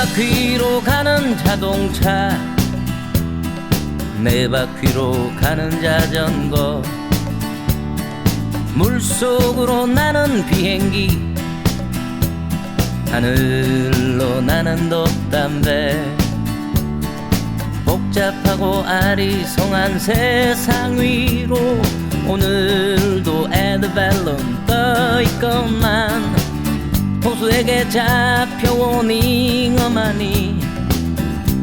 바퀴로 가는 자동차. 네 바퀴로 가는 자전거. 물속으로 나는 비행기. 하늘로 나는 돛담배. 복잡하고 아리송한 세상 위로 오늘도 에드벨론 떠있건만 호수에게 잡혀온 잉어만이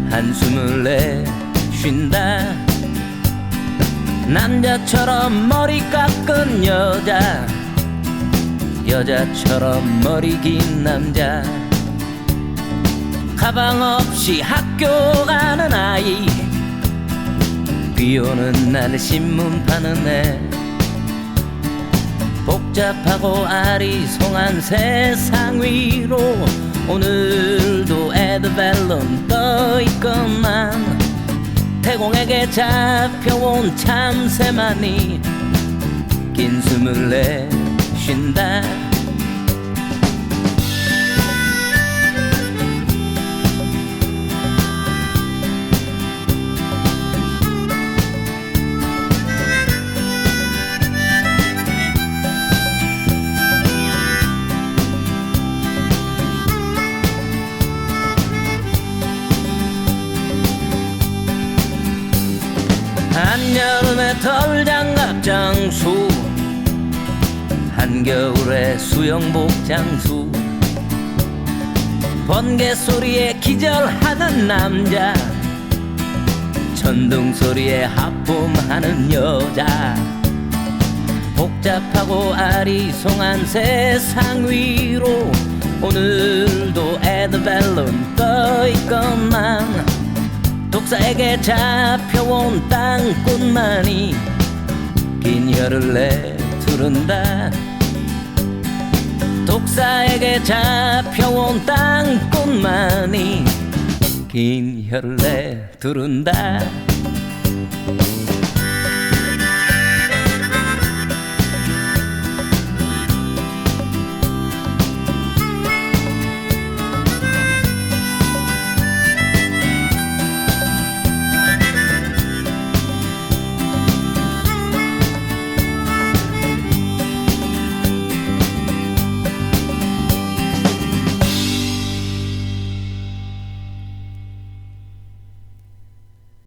한숨을 내쉰다. 남자처럼 머리 깎은 여자 여자처럼 머리 긴 남자. 가방 없이 학교 가는 아이 비 오는 날 신문 파는 애 복잡하고 아리송한 세상 위로 오늘도 에드벨론 떠있건만 태공에게 잡혀온 참새만이 긴 숨을 내쉰다 한여름에 털장갑 장수 한겨울에 수영복 장수. 번개 소리에 기절하는 남자 천둥 소리에 하품하는 여자. 복잡하고 아리송한 세상 위로 오늘도 에드벨론 떠있건만 독사에게 잡혀온 땅꽃만이 긴 혀를 내두른다. 독사에게 잡혀온 땅꽃만이 긴 혀를 내두른다